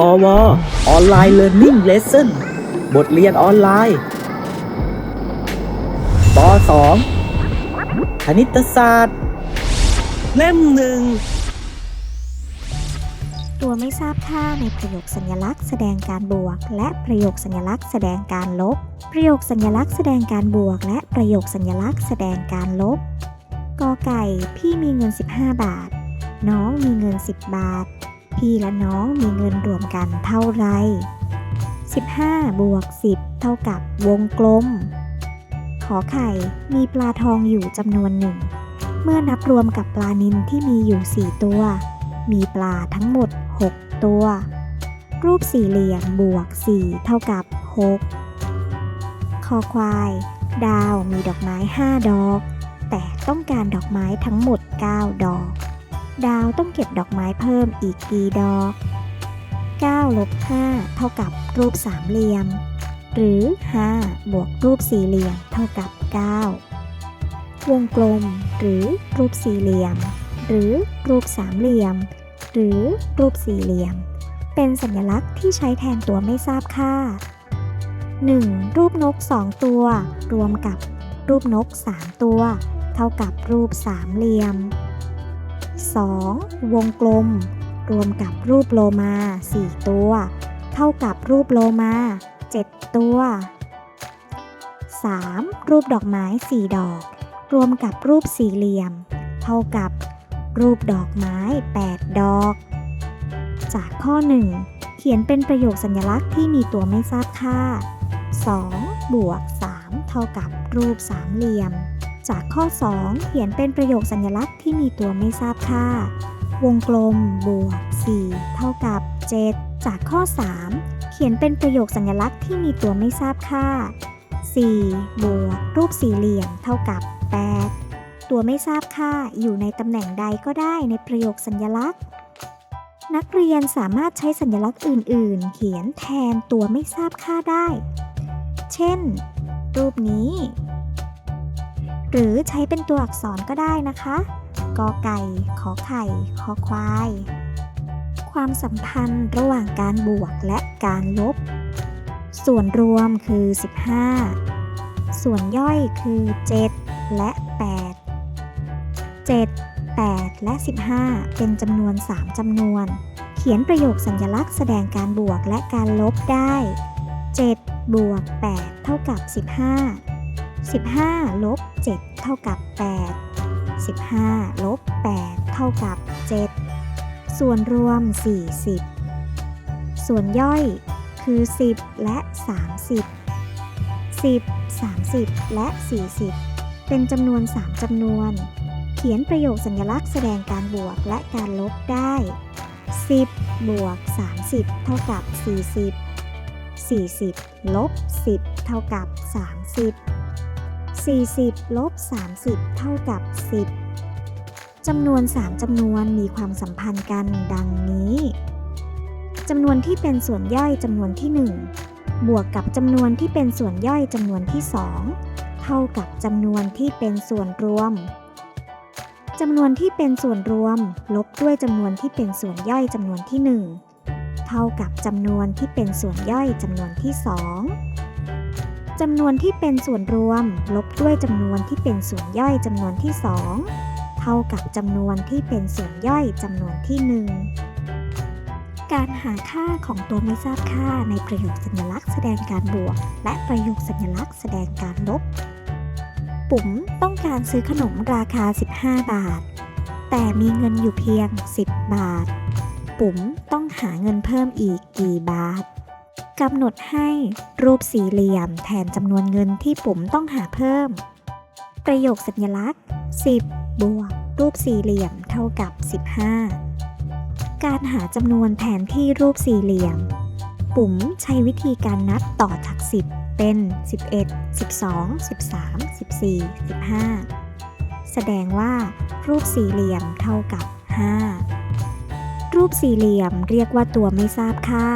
พอวออนไลน์เรียนรู้เลสเซ่นบทเรียนออนไลน์ป .2 คณิตศาสตร์ เล่มหนึ่ง ตัวไม่ทราบค่าในประโยคสัญลักษณ์แสดงการบวก และประโยคสัญลักษณ์แสดงการลบ ประโยคสัญลักษณ์แสดงการบวก และประโยคสัญลักษณ์แสดงการลบกอไก่ พี่มีเงิน 15 บาท น้องมีเงิน 10 บาท พี่และน้องมีเงินรวมกันเท่าไร 15 บวก 10 เท่ากับวงกลม ขอไข่มีปลาทองอยู่จำนวนหนึ่ง เมื่อนับรวมกับปลานิลที่มีอยู่ 4 ตัว มีปลาทั้งหมด 6 ตัว รูปสี่เหลี่ยมบวก 4 เท่ากับ 6 คอควาย ดาวมีดอกไม้ 5 ดอก แต่ต้องการดอกไม้ทั้งหมด 9 ดอก ดาวต้องเก็บดอกไม้เพิ่มอีกกี่ดอก 9 ลบ 5 เท่ากับรูปสามเหลี่ยม หรือ 5 บวกรูปสี่เหลี่ยม เท่ากับ 9 วงกลม หรือรูปสี่เหลี่ยม หรือรูปสามเหลี่ยม หรือรูปสี่เหลี่ยม เป็นสัญลักษณ์ที่ใช้แทนตัวไม่ทราบค่า 1. รูปนก 2 ตัว รวมกับรูปนก 3 ตัว เท่ากับรูปสามเหลี่ยม 2. วงกลม รวมกับรูปโลมา 4 ตัว เท่ากับรูปโลมา 7 ตัว 3. รูปดอกไม้ 4 ดอก รวมกับรูปสี่เหลี่ยม เท่ากับรูปดอกไม้ 8 ดอก จากข้อ 1 เขียนเป็นประโยคสัญลักษณ์ที่มีตัวไม่ทราบค่า 2 บวก 3 เท่ากับรูปสามเหลี่ยม จากข้อ 2 เขียนเป็นประโยคสัญลักษณ์ที่มีตัวไม่ทราบค่า วงกลม บวก 4 เท่ากับ 7 จากข้อ 3 เขียนเป็นประโยคสัญลักษณ์ที่มีตัวไม่ทราบค่า 4 บวก รูปสี่เหลี่ยม เท่ากับ 8 ตัวไม่ทราบค่าอยู่ในตำแหน่งใดก็ได้ในประโยคสัญลักษณ์ นักเรียนสามารถใช้สัญลักษณ์อื่น ๆ เขียนแทนตัวไม่ทราบค่าได้ เช่น รูปนี้ หรือใช้เป็นตัวอักษรก็ได้นะคะกอไก่ ขอไข่คอควาย ความสัมพันธ์ระหว่างการบวกและการลบ ส่วนรวมคือ 15 ส่วนย่อยคือ 7 และ 8 7 8 และ 15 เป็นจำนวน 3จำนวน เขียนประโยคสัญลักษณ์แสดงการบวกและการลบได้ 7 บวก 8 เท่ากับ 15 15ลบ7เท่ากับ 8 15ลบ8เท่ากับ 7 ส่วนรวม 40 ส่วนย่อยคือ 10 และ 30 10 30 และ 40 เป็นจำนวน 3จำนวน เขียนประโยคสัญลักษณ์แสดงการบวกและการลบได้ 10 บวก 30 เท่ากับ 40 40 ลบ 10 เท่ากับ 30 40 ลบ 30 เท่ากับ 10 จำนวน 3จำนวนมีความสัมพันธ์กันดังนี้ จำนวนที่เป็นส่วนย่อยจำนวนที่ 1 บวกกับจำนวนที่เป็นส่วนย่อยจำนวนที่ 2 เท่ากับจำนวนที่เป็นส่วนรวม จำนวนที่เป็นส่วนรวม ลบด้วยจำนวนที่เป็นส่วนย่อยจำนวนที่ 1 เท่ากับจำนวนที่เป็นส่วนย่อยจำนวนที่ 2 จำนวนที่เป็นส่วนรวม ลบด้วยจำนวนที่เป็นส่วนย่อยจำนวนที่ 2 เท่ากับจำนวนที่เป็นส่วนย่อยจำนวนที่ 1 การหาค่าของตัวไม่ทราบค่าในประโยคสัญลักษณ์แสดงการบวก และประโยคสัญลักษณ์แสดงการลบ ปุ๋มต้องการซื้อขนมราคา 15 บาท แต่มีเงินอยู่เพียง 10 บาท ปุ๋มต้องหาเงินเพิ่มอีกกี่บาท กำหนดให้รูปสี่เหลี่ยมแทนจำนวนเงินที่ปุ๋มต้องหาเพิ่ม ประโยคสัญลักษณ์ 10 บวก รูปสี่เหลี่ยมเท่ากับ 15 การหาจำนวนแทนที่รูปสี่เหลี่ยม ปุ๋มใช้วิธีการนับต่อจาก 10 เป็น 11 12 13 14 15 แสดงว่า รูปสี่เหลี่ยมเท่ากับ 5 รูปสี่เหลี่ยมเรียกว่าตัวไม่ทราบค่า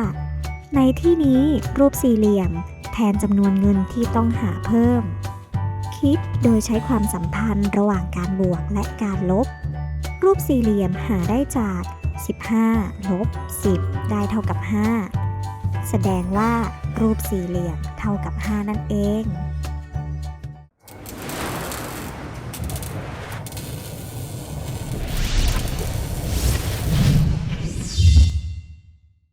ในที่นี้รูปสี่เหลี่ยม แทนจำนวนเงินที่ต้องหาเพิ่ม คิดโดยใช้ความสัมพันธ์ระหว่างการบวกและการลบ รูปสี่เหลี่ยมหาได้จาก 15 ลบ 10 ได้เท่ากับ 5 แสดงว่ารูปสี่เหลี่ยมเท่ากับ 5 นั่นเอง